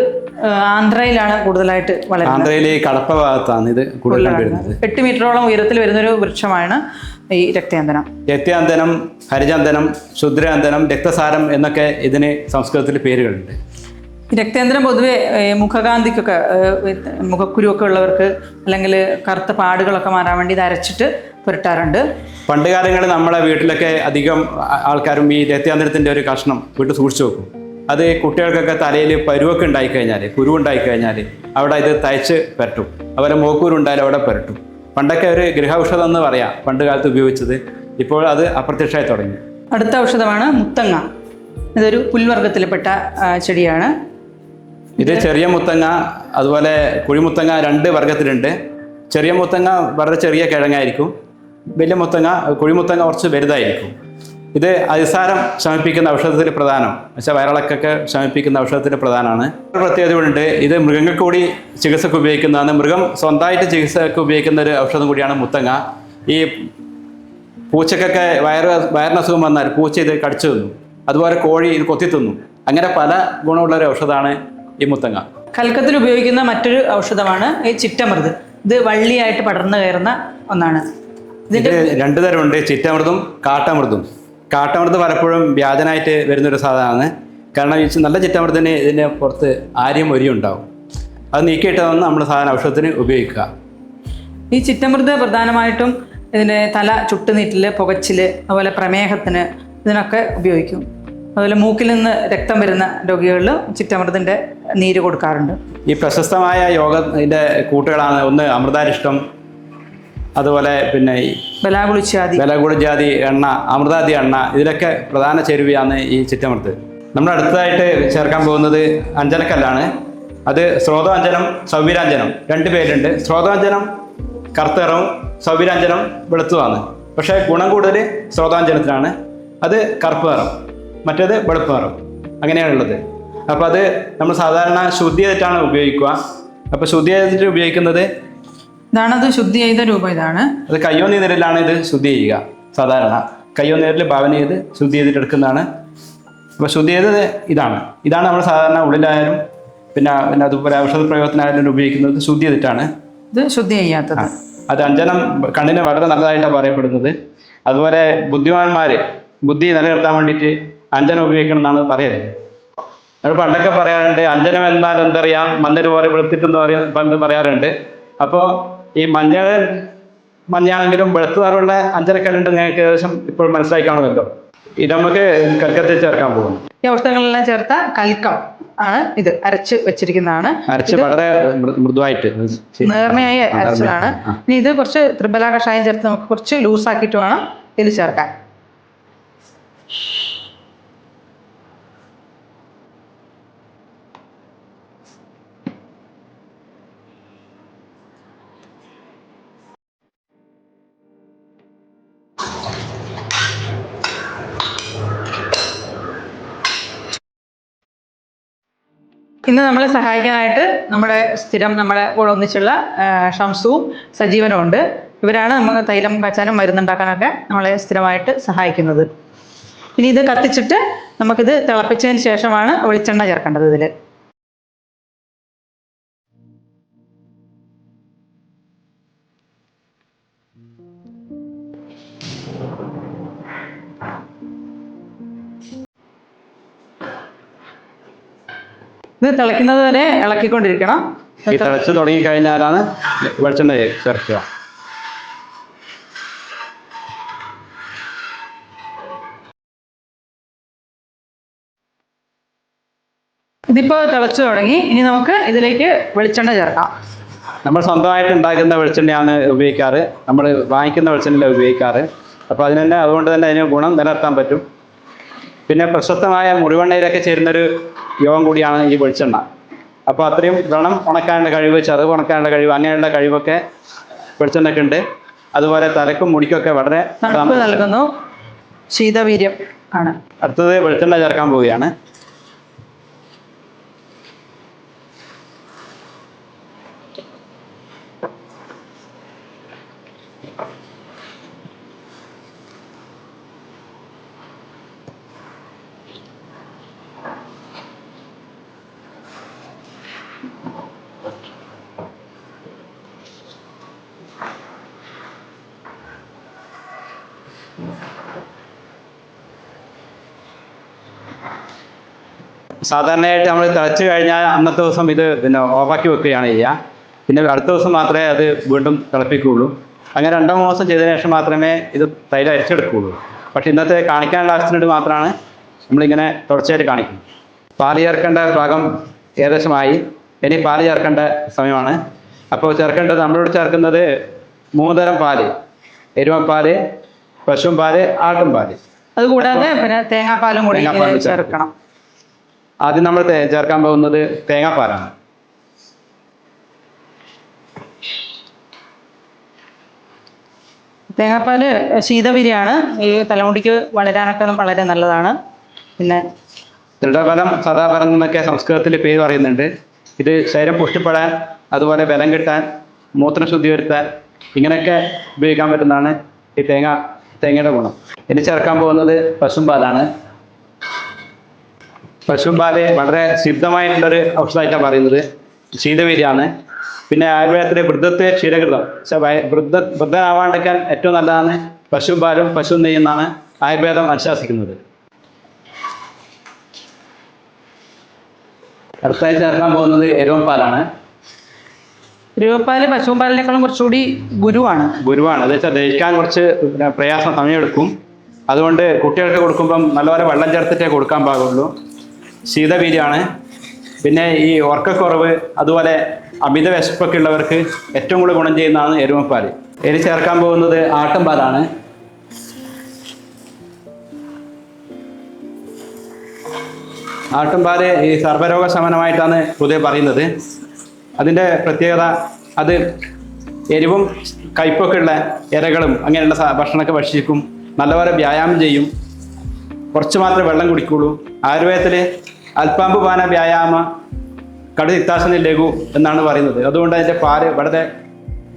ആന്ധ്രയിലാണ് കൂടുതലായിട്ട് വളരെ ആന്ധ്രയിലെ കടപ്പ ഭാഗത്താണ് ഇത് കൂടുതലായിട്ട് എട്ട് മീറ്ററോളം ഉയരത്തിൽ വരുന്നൊരു വൃക്ഷമാണ് ഈ രക്തചന്ദനം. രക്തചന്ദനം ഹരിചന്ദനം ശുദ്രചന്ദനം രക്തസാരം എന്നൊക്കെ ഇതിന് സംസ്കൃതത്തിൽ പേരുകളുണ്ട്. ഈ രക്തചന്ദനം പൊതുവെ മുഖകാന്തിക്കൊക്കെ മുഖക്കുരുവൊക്കെ ഉള്ളവർക്ക് അല്ലെങ്കിൽ കറുത്ത പാടുകളൊക്കെ മാറാൻ വേണ്ടി ഇത് അരച്ചിട്ട് പുരട്ടാറുണ്ട്. പണ്ട് കാലങ്ങളിൽ നമ്മളെ വീട്ടിലൊക്കെ അധികം ആൾക്കാരും ഈ രക്തചന്ദനത്തിന്റെ ഒരു കഷ്ണം വീട്ടിൽ സൂക്ഷിച്ചു വെക്കും. അത് കുട്ടികൾക്കൊക്കെ തലയിൽ പരുവൊക്കെ ഉണ്ടായിക്കഴിഞ്ഞാൽ കുരു ഉണ്ടായിക്കഴിഞ്ഞാൽ അവിടെ ഇത് തയ്ച്ച് പരട്ടും. അതുപോലെ മോക്കൂര് ഉണ്ടായാലും അവിടെ പരട്ടും. പണ്ടൊക്കെ ഒരു ഗൃഹൌഷധം എന്ന് പറയാം പണ്ട് കാലത്ത് ഉപയോഗിച്ചത്. ഇപ്പോൾ അത് അപ്രത്യക്ഷമായി തുടങ്ങി. അടുത്ത ഔഷധമാണ് മുത്തങ്ങ. ഇതൊരു പുൽവർഗത്തിൽപ്പെട്ട ചെടിയാണ്. ഇത് ചെറിയ മുത്തങ്ങ അതുപോലെ കുഴിമുത്തങ്ങ രണ്ട് വർഗത്തിലുണ്ട് ചെറിയ മുത്തങ്ങ വളരെ ചെറിയ കിഴങ്ങായിരിക്കും. വലിയ മുത്തങ്ങ കുഴിമുത്തങ്ങ കുറച്ച് വലുതായിരിക്കും. ഇത് അതിസാരം ശമിപ്പിക്കുന്ന ഔഷധത്തിൽ പ്രധാനം. പക്ഷേ വയറിളക്കൊക്കെ ശമിപ്പിക്കുന്ന ഔഷധത്തിൽ പ്രധാനമാണ്. ഒരു പ്രത്യേകത കൂടിയുണ്ട് ഇത് മൃഗങ്ങൾക്ക് കൂടി ചികിത്സക്ക് ഉപയോഗിക്കുന്നതാണ്. മൃഗം സ്വന്തമായിട്ട് ചികിത്സക്ക് ഉപയോഗിക്കുന്ന ഒരു ഔഷധം കൂടിയാണ് മുത്തങ്ങ. ഈ പൂച്ചക്കൊക്കെ വയറ് വയറിന് അസുഖം വന്നാൽ പൂച്ച ഇത് കടിച്ചു തിന്നു. അതുപോലെ കോഴി ഇത് കൊത്തി തിന്നു. അങ്ങനെ പല ഗുണമുള്ള ഒരു ഔഷധമാണ് ഈ മുത്തങ്ങ. കൽക്കത്തിൽ ഉപയോഗിക്കുന്ന മറ്റൊരു ഔഷധമാണ് ഈ ചിറ്റമൃത്. ഇത് വള്ളിയായിട്ട് പടർന്നു കയറുന്ന ഒന്നാണ്. ഇതിന്റെ രണ്ടു തരമുണ്ട്. ചിറ്റമൃതും കാട്ടമൃതും. കാട്ടമൃത് പലപ്പോഴും വ്യാജനായിട്ട് വരുന്നൊരു സാധനമാണ്. കാരണം ഈ നല്ല ചിറ്റമൃതിന് ഇതിന്റെ പുറത്ത് ആര്യം ഒരിയും ഉണ്ടാവും. അത് നീക്കിയിട്ടതൊന്ന് നമ്മൾ സാധാരണ ഔഷധത്തിന് ഉപയോഗിക്കുക. ഈ ചിറ്റമൃത് പ്രധാനമായിട്ടും ഇതിന്റെ തല ചുട്ടുനീറ്റിൽ പുകച്ചിൽ അതുപോലെ പ്രമേഹത്തിന് ഇതിനൊക്കെ ഉപയോഗിക്കും. അതുപോലെ മൂക്കിൽ നിന്ന് രക്തം വരുന്ന രോഗികളിൽ ചിറ്റമൃതിന്റെ നീര് കൊടുക്കാറുണ്ട്. ഈ പ്രശസ്തമായ യോഗത്തിന്റെ കൂട്ടുകളാണ് ഒന്ന് അമൃതാരിഷ്ടം അതുപോലെ പിന്നെ ഈ ബലാകുളിച്ചാതി വിലകുളിജാതി എണ്ണ അമൃതാദി എണ്ണ ഇതിലൊക്കെ പ്രധാന ചേരുവയാണ് ഈ ചിറ്റമൃത്ത് നമ്മൾ അടുത്തതായിട്ട് ചേർക്കാൻ പോകുന്നത് അഞ്ജനക്കല്ലാണ് അത് സ്രോതാഞ്ജനം സൗവീരാഞ്ജനം രണ്ട് പേരുണ്ട്. സ്രോതാഞ്ജനം കർത്തറവും സൗവീരാഞ്ജനം വെളുത്തുമാണ് പക്ഷേ ഗുണം കൂടുതൽ സ്രോതാഞ്ജനത്തിനാണ് അത് കറുപ്പ് നിറം മറ്റേത് വെളുപ്പ് നിറം അങ്ങനെയാണുള്ളത്. അപ്പോൾ അത് നമ്മൾ സാധാരണ ശുദ്ധി ചെയ്തിട്ടാണ് ഉപയോഗിക്കുക. അപ്പോൾ ശുദ്ധി ചെയ്തിട്ട് ഉപയോഗിക്കുന്നത് ഇതാണ് അത് ശുദ്ധി ചെയ്ത രൂപം ഇതാണ്. അത് കയ്യോ നീരിലാണ് ഇത് ശുദ്ധി ചെയ്യുക സാധാരണ. കയ്യോ നീരിൽ ഭാവന ചെയ്ത് ശുദ്ധി ചെയ്തിട്ട് എടുക്കുന്നതാണ്. അപ്പോൾ ശുദ്ധി ചെയ്തത് ഇതാണ്. ഇതാണ് നമ്മൾ സാധാരണ ഉള്ളിലായാലും പിന്നെ പിന്നെ അതുപോലെ ഔഷധ പ്രയോഗത്തിനായാലും ഉപയോഗിക്കുന്നത് ശുദ്ധി ചെയ്തിട്ടാണ്. ഇത് ശുദ്ധി ചെയ്യാത്തത്. അത് അഞ്ജനം കണ്ണിന് വളരെ നല്ലതായിട്ടാണ് പറയപ്പെടുന്നത്. അതുപോലെ ബുദ്ധിമാന്മാർ ബുദ്ധി നിലനിർത്താൻ വേണ്ടിയിട്ട് അഞ്ജനം ഉപയോഗിക്കണം എന്നാണ് പറയുന്നത്. പണ്ടൊക്കെ പറയാറുണ്ട് അഞ്ജനം എന്നാൽ എന്തറിയാം? മഞ്ഞൾ പോലെ വെളുത്തിട്ടെന്ന് പറയാ പണ്ട് പറയാറുണ്ട്. അപ്പോൾ ഈ മഞ്ഞൾ മഞ്ഞാണെങ്കിലും വെളുത്ത നിറമുള്ള അഞ്ചരക്കല്ലുണ്ട് നിങ്ങൾക്ക് ഏകദേശം ഇപ്പോൾ മനസ്സിലാക്കാണല്ലോ ഇത് നമുക്ക് കൽക്കത്തിൽ ചേർക്കാൻ പോകുന്നു. ഈ ഔഷധങ്ങളെല്ലാം ചേർത്ത കൽക്കം ആണ് ഇത്. അരച്ച് വെച്ചിരിക്കുന്നതാണ്. അരച്ച് വളരെ മൃദുവായിട്ട് നേർമയായി അരച്ചതാണ്. ഇനി ഇത് കുറച്ച് ത്രിബല കഷായം ചേർത്ത് നമുക്ക് കുറച്ച് ലൂസാക്കിയിട്ട് വേണം ഇത് ചേർക്കാൻ. ഇന്ന് നമ്മളെ സഹായിക്കാനായിട്ട് നമ്മുടെ സ്ഥിരം നമ്മളെ കൂടെ ഒന്നിച്ചുള്ള ഷംസുവും സജീവനും ഉണ്ട്. ഇവരാണ് നമ്മൾ തൈലം കാച്ചാനും മരുന്നുണ്ടാക്കാനൊക്കെ നമ്മളെ സ്ഥിരമായിട്ട് സഹായിക്കുന്നത്. ഇനി ഇത് കത്തിച്ചിട്ട് നമുക്കിത് തിളപ്പിച്ചതിന് ശേഷമാണ് വെളിച്ചെണ്ണ ചേർക്കേണ്ടത് ഇതിൽ ഇത് തിളയ്ക്കുന്നത് വരെ ഇളക്കിക്കൊണ്ടിരിക്കണം. ഈ തിളച്ച് തുടങ്ങി കഴിഞ്ഞാലാണ് വെളിച്ചെണ്ണ ചേർക്കുക. ഇതിപ്പോ തിളച്ചു തുടങ്ങി. ഇനി നമുക്ക് ഇതിലേക്ക് വെളിച്ചെണ്ണ ചേർക്കാം. നമ്മൾ സ്വന്തമായിട്ട് ഉണ്ടാക്കുന്ന വെളിച്ചെണ്ണയാണ് ഉപയോഗിക്കാറ്. നമ്മൾ വാങ്ങിക്കുന്ന വെളിച്ചെണ്ണ ഉപയോഗിക്കാറ്. അപ്പോൾ അതിന് തന്നെ അതുകൊണ്ട് തന്നെ അതിന് ഗുണം നിലനിർത്താൻ പറ്റും. പിന്നെ പ്രശസ്തമായ മുറിവെണ്ണയിലൊക്കെ ചേരുന്നൊരു യോഗം കൂടിയാണ് ഈ വെളിച്ചെണ്ണ. അപ്പോൾ അത്രയും വ്രണം ഉണക്കാനുള്ള കഴിവ് ചെറുവ് ഉണക്കാനുള്ള കഴിവ് അങ്ങനെയുള്ള കഴിവൊക്കെ വെളിച്ചെണ്ണയ്ക്ക് ഉണ്ട്. അതുപോലെ തലക്കും മുടിക്കൊക്കെ വളരെ നൽകുന്നു. ശീതവീര്യം ആണ്. അടുത്തത് വെളിച്ചെണ്ണ ചേർക്കാൻ പോവുകയാണ്. സാധാരണയായിട്ട് നമ്മൾ തിളച്ച് കഴിഞ്ഞാൽ അന്നത്തെ ദിവസം ഇത് പിന്നെ ഓഫാക്കി വെക്കുകയാണ് ചെയ്യുക. പിന്നെ അടുത്ത ദിവസം മാത്രമേ അത് വീണ്ടും തിളപ്പിക്കുകയുള്ളൂ. അങ്ങനെ രണ്ടോ മൂന്നോ ദിവസം ചെയ്തതിനു ശേഷം മാത്രമേ ഇത് തൈര് അരിച്ചെടുക്കുകയുള്ളൂ. പക്ഷേ ഇന്നത്തെ കാണിക്കാനുള്ള ആവശ്യത്തിന് മാത്രമാണ് നമ്മളിങ്ങനെ തുടർച്ചയായിട്ട് കാണിക്കുന്നത്. പാലിയേർക്കേണ്ട ഭാഗം ഏകദേശമായി ഇനി പാൽ ചേർക്കേണ്ട സമയമാണ്. അപ്പോൾ ചേർക്കേണ്ടത് നമ്മളിവിടെ ചേർക്കുന്നത് മൂന്നുതരം പാൽ. എരുമപ്പാൽ പശുവും പാൽ ആട്ടും പാൽ. അതുകൂടാതെ പിന്നെ തേങ്ങാപ്പാലും കൂടി ചേർക്കണം. ആദ്യം നമ്മൾ ചേർക്കാൻ പോകുന്നത് തേങ്ങാപ്പാലാണ്. തേങ്ങാപ്പാൽ ശീതവിരിയാണ് ഈ തലമുടിക്ക് വളരാനൊക്കെ വളരെ നല്ലതാണ്. പിന്നെ ദൃഢഫലം സദാഫലം എന്നൊക്കെ സംസ്കൃതത്തിൽ പേര് പറയുന്നുണ്ട്. ഇത് ശരീരം പുഷ്ടിപ്പെടാൻ അതുപോലെ ബലം കിട്ടാൻ മൂത്രം ശുദ്ധി വരുത്താൻ ഇങ്ങനെയൊക്കെ ഉപയോഗിക്കാൻ പറ്റുന്നതാണ് ഈ തേങ്ങ തേങ്ങയുടെ ഗുണം. ഇനി ചേർക്കാൻ പോകുന്നത് പശുമ്പാലാണ്. പശുമ്പാൽ വളരെ സിദ്ധമായിട്ടുള്ളൊരു ഔഷധമായിട്ടാണ് പറയുന്നത്. ശീതവീര്യാണ്. പിന്നെ ആയുർവേദത്തിലെ വൃദ്ധത്തെ ക്ഷീരകൃതം. വൃദ്ധ വൃദ്ധനാവാണ്ടിരിക്കാൻ ഏറ്റവും നല്ലതാണ് പശുമ്പാലും പശു നെയ്യെന്നാണ് ആയുർവേദം അനുശാസിക്കുന്നത്. അടുത്തായി ചേർക്കാൻ പോകുന്നത് എരുവപ്പാലാണ്. രൂപപ്പാൽ പശുപാലിനേക്കാളും കുറച്ചുകൂടി ഗുരുവാണ്. ഗുരുവാണ്. അത് വെച്ചാൽ ദഹിക്കാൻ കുറച്ച് പ്രയാസം സമയമെടുക്കും. അതുകൊണ്ട് കുട്ടികൾക്ക് കൊടുക്കുമ്പം നല്ലപോലെ വെള്ളം ചേർത്തിട്ടേ കൊടുക്കാൻ പാകുള്ളൂ ശീതവീര്യമാണ് പിന്നെ ഈ ഉറക്കക്കുറവ് അതുപോലെ അമിത വിശപ്പൊക്കെ ഉള്ളവർക്ക് ഏറ്റവും കൂടുതൽ ഗുണം ചെയ്യുന്നതാണ് എരുമപ്പാൽ ഇനി ചേർക്കാൻ പോകുന്നത് ആട്ടുംപാലാണ്. ആട്ടുംപാൽ ഈ സർവരോഗ ശമനമായിട്ടാണ് പൊതുവെ പറയുന്നത്. അതിന്റെ പ്രത്യേകത അത് എരിവും കയ്പൊക്കെ ഉള്ള ഇരകളും അങ്ങനെയുള്ള ഭക്ഷണമൊക്കെ ഭക്ഷിക്കും. നല്ലപോലെ വ്യായാമം ചെയ്യും. കുറച്ച് മാത്രമേ വെള്ളം കുടിക്കുള്ളൂ. ആയുർവേദത്തിൽ അൽപ്പാമ്പ് പാന വ്യായാമ കടു ഇത്താസന ലഘു എന്നാണ് പറയുന്നത്. അതുകൊണ്ട് അതിന്റെ പാൽ വളരെ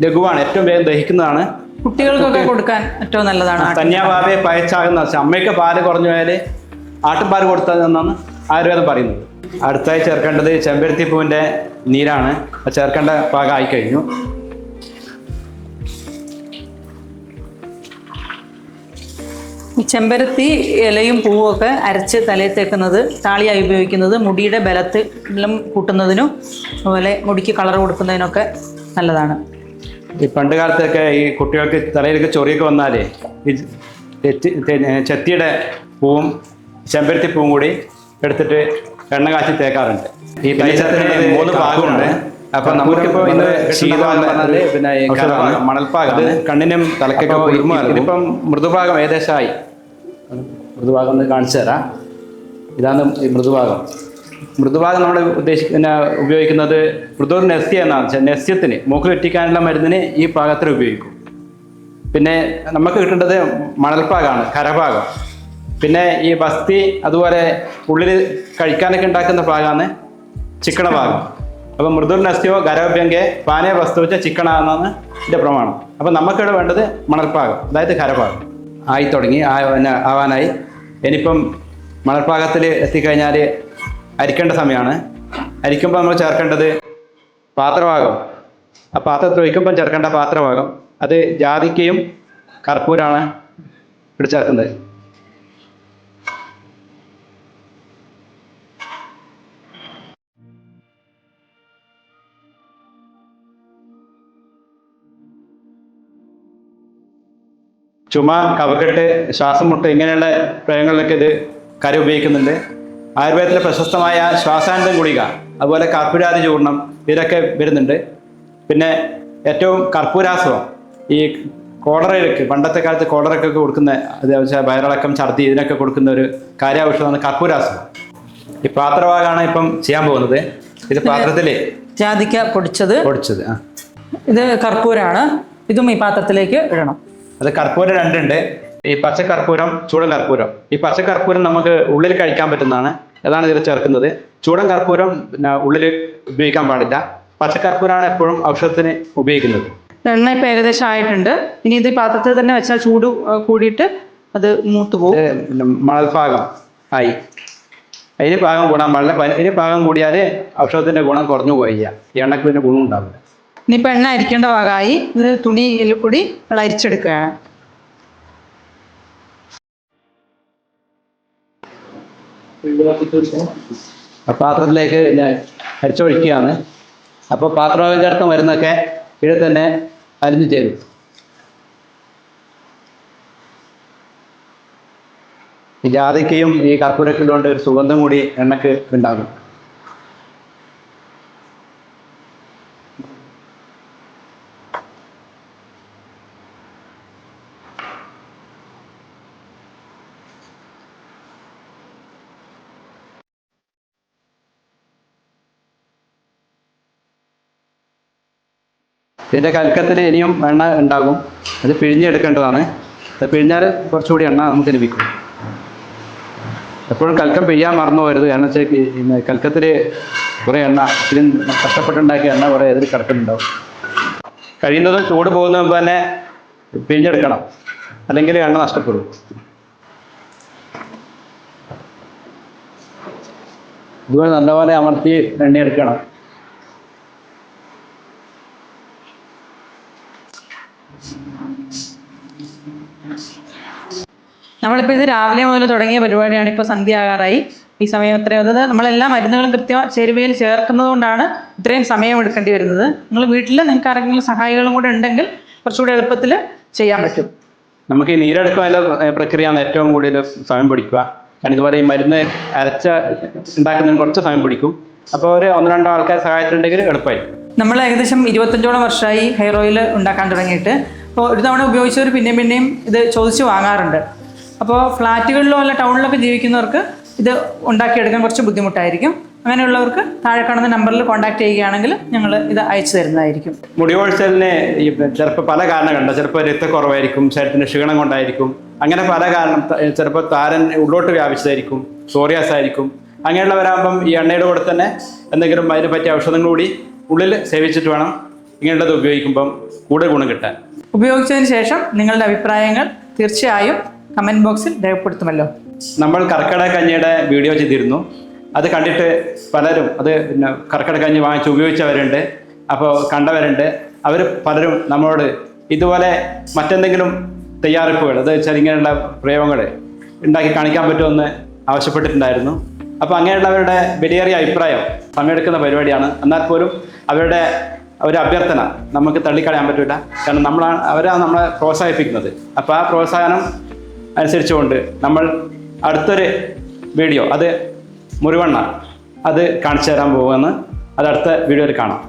ലഘുവാണ്. ഏറ്റവും വേഗം ദഹിക്കുന്നതാണ്. കുട്ടികൾക്കൊക്കെ കൊടുക്കാൻ ഏറ്റവും നല്ലതാണ് ആട്ടിൻ തന്യാഭാവയെ പയച്ചാകുന്ന അമ്മയ്ക്ക് പാൽ കുറഞ്ഞു പോയാൽ ആട്ടുംപാൽ കൊടുത്താൽ എന്നാണ് ആയുർവേദം പറയുന്നത് അടുത്തായി ചേർക്കേണ്ടത് ചെമ്പരത്തി പൂവിന്റെ നീരാണ്. ചേർക്കേണ്ട പാകമായി കഴിഞ്ഞു ചെമ്പരത്തി ഇലയും പൂവും ഒക്കെ അരച്ച് തലയിൽ തേക്കുന്നത് താളിയായി ഉപയോഗിക്കുന്നത് മുടിയുടെ ബലത്തിലും കൂട്ടുന്നതിനും അതുപോലെ മുടിക്ക് കളർ കൊടുക്കുന്നതിനൊക്കെ നല്ലതാണ്. ഈ പണ്ട് കാലത്തൊക്കെ ഈ കുട്ടികൾക്ക് തലയിലൊക്കെ ചൊറിയൊക്കെ വന്നാലേ ഈ ചെത്തിയുടെ പൂവും ചെമ്പരത്തി പൂവും കൂടി എടുത്തിട്ട് എണ്ണ കാച്ചി തേക്കാറുണ്ട്. ഈ മൂന്ന് ഭാഗമുണ്ട് അപ്പൊ നമുക്കിപ്പോ ഇന്ന് പിന്നെ മണൽഭാഗം അത് കണ്ണിനും തലക്കൊക്കെ ഇതിപ്പം മൃദുഭാഗം ഏകദേശമായി. മൃദുഭാഗം ഒന്ന് കാണിച്ചു തരാം. ഇതാണ് മൃദുഭാഗം. മൃദുഭാഗം നമ്മൾ ഉദ്ദേശിക്കുന്ന ഉപയോഗിക്കുന്നത് മൃദുർ നെസ്യ എന്നാണ്. വെച്ചാൽ നെസ്യത്തിന് മൂക്ക് കെട്ടിക്കാനുള്ള മരുന്നിന് ഈ പാകത്തിൽ ഉപയോഗിക്കും. പിന്നെ നമുക്ക് കിട്ടേണ്ടത് മണൽപ്പാകമാണ് കരഭാഗം. പിന്നെ ഈ ബസ്തി അതുപോലെ ഉള്ളിൽ കഴിക്കാനൊക്കെ ഉണ്ടാക്കുന്ന ഭാഗമാണ് ചിക്കണ ഭാഗം അപ്പം മൃദുൽ നസ്യോ ഗരഭ്യങ്കെ പാനേ വസ്തു വെച്ച ചിക്കണ എന്നാണ് ഇതിന്റെ പ്രമാണം. അപ്പം നമുക്കിവിടെ വേണ്ടത് മണൽപ്പാകം അതായത് കരഭാഗം ആയി തുടങ്ങി ആവാനായി. ഇനിയിപ്പം മണൽപ്പാകത്തിൽ എത്തിക്കഴിഞ്ഞാൽ അരിക്കേണ്ട സമയമാണ് അരിക്കുമ്പോൾ നമ്മൾ ചേർക്കേണ്ടത് പാത്രഭാഗം. ആ പാത്രത്തിൽ ഒഴിക്കുമ്പോൾ ചേർക്കേണ്ട പാത്രഭാഗം അത് ജാതിക്കയും കർപ്പൂരാണ് ഇവിടെ ചേർക്കുന്നത്. ചുമ കവക്കെട്ട് ശ്വാസം മുട്ട് ഇങ്ങനെയുള്ള പ്രയോഗങ്ങളിലൊക്കെ ഇത് കര ഉപയോഗിക്കുന്നുണ്ട്. ആയുർവേദത്തിലെ പ്രശസ്തമായ ശ്വാസാനന്ദം ഗുളിക അതുപോലെ കർപ്പൂരാതി ചൂർണം ഇതൊക്കെ വരുന്നുണ്ട്. പിന്നെ ഏറ്റവും കർപ്പൂരാസവം ഈ കോളറയിലൊക്കെ പണ്ടത്തെ കാലത്ത് കോളറൊക്കെ കൊടുക്കുന്ന അതേപോലെ വയറിളക്കം ഛർദി ഇതിനൊക്കെ കൊടുക്കുന്ന ഒരു കാര്യാവശ്യമാണ് കർപ്പൂരാസവം. ഈ പാത്രവാഗാണ് ഇപ്പം ചെയ്യാൻ പോകുന്നത്. ഇത് പാത്രത്തിൽ ജാതിക്ക പൊടിച്ചത്. പൊടിച്ചത് ഇത് കർപ്പൂരാണ്. ഇതും ഈ പാത്രത്തിലേക്ക് ഇടണം. അത് കർപ്പൂരം രണ്ടുണ്ട്. ഈ പച്ച കർപ്പൂരം ചൂടൻ കർപ്പൂരം. ഈ പച്ച കർപ്പൂരം നമുക്ക് ഉള്ളിൽ കഴിക്കാൻ പറ്റുന്നതാണ്. അതാണ് ഇതിൽ ചേർക്കുന്നത്. ചൂടൻ കർപ്പൂരം ഉള്ളിൽ ഉപയോഗിക്കാൻ പാടില്ല. പച്ച കർപ്പൂരമാണ് എപ്പോഴും ഔഷധത്തിന് ഉപയോഗിക്കുന്നത്. എണ്ണ ഇപ്പം ഏകദേശം ആയിട്ടുണ്ട്. ഇനി ഇത് പാത്രത്തിൽ തന്നെ വെച്ചാൽ ചൂട് കൂടിയിട്ട് അത് മൂത്ത് പോകും. മണൽപാകം മണൽഭാഗം ആയി. അതിന് പാകം കൂടാൻ പാടില്ല. അതിന് പാകം കൂടിയാൽ ഔഷധത്തിന്റെ ഗുണം കുറഞ്ഞു പോയി ഈ എണ്ണക്ക് പിന്നെ ഗുണം ഉണ്ടാവില്ല ഇനിയിപ്പോൾ എണ്ണ അരിക്കേണ്ട ഭാഗമായി ഇത് തുണിയിൽ കൂടി നമ്മൾ അരിച്ചെടുക്കുകയാണ്. പാത്രത്തിലേക്ക് അരിച്ചൊഴിക്കുകയാണ്. അപ്പോൾ പാത്രചേർക്കം വരുന്നൊക്കെ ഇവിടെ തന്നെ അരിഞ്ഞു ചേരും. ഈ ജാതിക്കയും ഈ കർപ്പൂരക്കിലുകൊണ്ട് ഒരു സുഗന്ധം കൂടി എണ്ണക്ക് ഉണ്ടാകും. ഇതിന്റെ കൽക്കത്തിൽ ഇനിയും എണ്ണ ഉണ്ടാകും. അത് പിഴിഞ്ഞെടുക്കേണ്ടതാണ്. അത് പിഴിഞ്ഞാൽ കുറച്ചുകൂടി എണ്ണ നമുക്ക് ലഭിക്കും. എപ്പോഴും കൽക്കം പിഴിയാൻ മറന്നു പോകരുത്. കാരണം വെച്ചാൽ കൽക്കത്തിൽ കുറേ എണ്ണ ഇതിന് കഷ്ടപ്പെട്ടുണ്ടാക്കിയ എണ്ണ കുറേ ഇതിൽ കിടക്കുന്നുണ്ടാവും. കഴിയുന്നതും ചൂട് പോകുന്ന മുമ്പ് തന്നെ പിഴിഞ്ഞെടുക്കണം. അല്ലെങ്കിൽ എണ്ണ നഷ്ടപ്പെടും. ഇതുപോലെ നല്ലപോലെ അമർത്തി എണ്ണയെടുക്കണം നമ്മളിപ്പോൾ ഇത് രാവിലെ മുതൽ തുടങ്ങിയ പരിപാടിയാണ് ഇപ്പോൾ സന്ധ്യ ആകാറായി ഈ സമയം ഇത്രയും അതായത് നമ്മളെല്ലാ മരുന്നുകളും കൃത്യം ചേരുവയിൽ ചേർക്കുന്നത് കൊണ്ടാണ് ഇത്രയും സമയം എടുക്കേണ്ടി വരുന്നത്. നിങ്ങൾ വീട്ടിൽ നിങ്ങൾക്ക് ആരെങ്കിലും സഹായികളും കൂടെ ഉണ്ടെങ്കിൽ കുറച്ചുകൂടി എളുപ്പത്തിൽ ചെയ്യാൻ പറ്റും. നമുക്ക് ഈ നീരെടുക്കാനുള്ള പ്രക്രിയ പ്രക്രിയയാണ് ഏറ്റവും കൂടുതൽ സമയം പിടിക്കുക. കാരണം ഇതുപോലെ ഈ മരുന്ന് അരച്ച ഉണ്ടാക്കുന്നതിന് കുറച്ച് സമയം പിടിക്കും. അപ്പോൾ ഒരു ഒന്ന് രണ്ടോ ആൾക്കാർ സഹായത്തിലുണ്ടെങ്കിൽ എളുപ്പമായിരിക്കും. നമ്മൾ ഏകദേശം ഇരുപത്തഞ്ചോളം വർഷമായി ഹെയർ ഓയിൽ ഉണ്ടാക്കാൻ തുടങ്ങിയിട്ട്. അപ്പോൾ ഒരു തവണ ഉപയോഗിച്ചവർ പിന്നെയും പിന്നെയും ഇത് ചോദിച്ച് വാങ്ങാറുണ്ട്. അപ്പോൾ ഫ്ലാറ്റുകളിലോ അല്ല ടൗണിലൊക്കെ ജീവിക്കുന്നവർക്ക് ഇത് ഉണ്ടാക്കിയെടുക്കാൻ കുറച്ച് ബുദ്ധിമുട്ടായിരിക്കും. അങ്ങനെയുള്ളവർക്ക് താഴെ കാണുന്ന നമ്പറിൽ കോൺടാക്ട് ചെയ്യുകയാണെങ്കിൽ ഞങ്ങൾ ഇത് അയച്ചു തരുന്നതായിരിക്കും. മുടി കൊഴിച്ചലിന് ഈ ചിലപ്പോൾ പല കാരണങ്ങളുണ്ട്. ചിലപ്പോൾ രക്തക്കുറവായിരിക്കും ശരീരത്തിന് ക്ഷീണം കൊണ്ടായിരിക്കും. അങ്ങനെ പല കാരണം ചിലപ്പോൾ താരൻ ഉള്ളോട്ട് വ്യാപിച്ചതായിരിക്കും സോറിയാസ് ആയിരിക്കും. അങ്ങനെയുള്ളവരാകുമ്പം ഈ എണ്ണയുടെ കൂടെ തന്നെ എന്തെങ്കിലും അതിന് പറ്റിയ ഔഷധങ്ങൾ കൂടി ഉള്ളിൽ സേവിച്ചിട്ട് വേണം ഇങ്ങനെയുള്ളത് ഉപയോഗിക്കുമ്പം കൂടുതൽ ഗുണം കിട്ടാൻ. ഉപയോഗിച്ചതിന് ശേഷം നിങ്ങളുടെ അഭിപ്രായങ്ങൾ തീർച്ചയായും കമന്റ് ബോക്സിൽ രേഖപ്പെടുത്തുമല്ലോ. നമ്മൾ കർക്കിടക കഞ്ഞിയുടെ വീഡിയോ ചെയ്തിരുന്നു. അത് കണ്ടിട്ട് പലരും അത് പിന്നെ കർക്കിടക കഞ്ഞി വാങ്ങിച്ച് ഉപയോഗിച്ചവരുണ്ട്. അപ്പോൾ കണ്ടവരുണ്ട്. അവർ പലരും നമ്മളോട് ഇതുപോലെ മറ്റെന്തെങ്കിലും തയ്യാറെടുപ്പുകൾ അത് വെച്ചാൽ ഇങ്ങനെയുള്ള പ്രയോഗങ്ങൾ ഉണ്ടാക്കി കാണിക്കാൻ പറ്റുമെന്ന് ആവശ്യപ്പെട്ടിട്ടുണ്ടായിരുന്നു. അപ്പോൾ അങ്ങനെയുള്ളവരുടെ വിലയേറിയ അഭിപ്രായം സമയമെടുക്കുന്ന പരിപാടിയാണ്. എന്നാൽ പോലും അവരുടെ ഒരു അഭ്യർത്ഥന നമുക്ക് തള്ളിക്കളയാൻ പറ്റില്ല കാരണം നമ്മളാണ് അവരാണ് നമ്മളെ പ്രോത്സാഹിപ്പിക്കുന്നത്. അപ്പോൾ ആ പ്രോത്സാഹനം അനുസരിച്ചുകൊണ്ട് നമ്മൾ അടുത്തൊരു വീഡിയോ അത് മുറിവണ്ണ അത് കാണിച്ചു തരാൻ പോകുമെന്ന് അത് അടുത്ത വീഡിയോയിൽ കാണാം.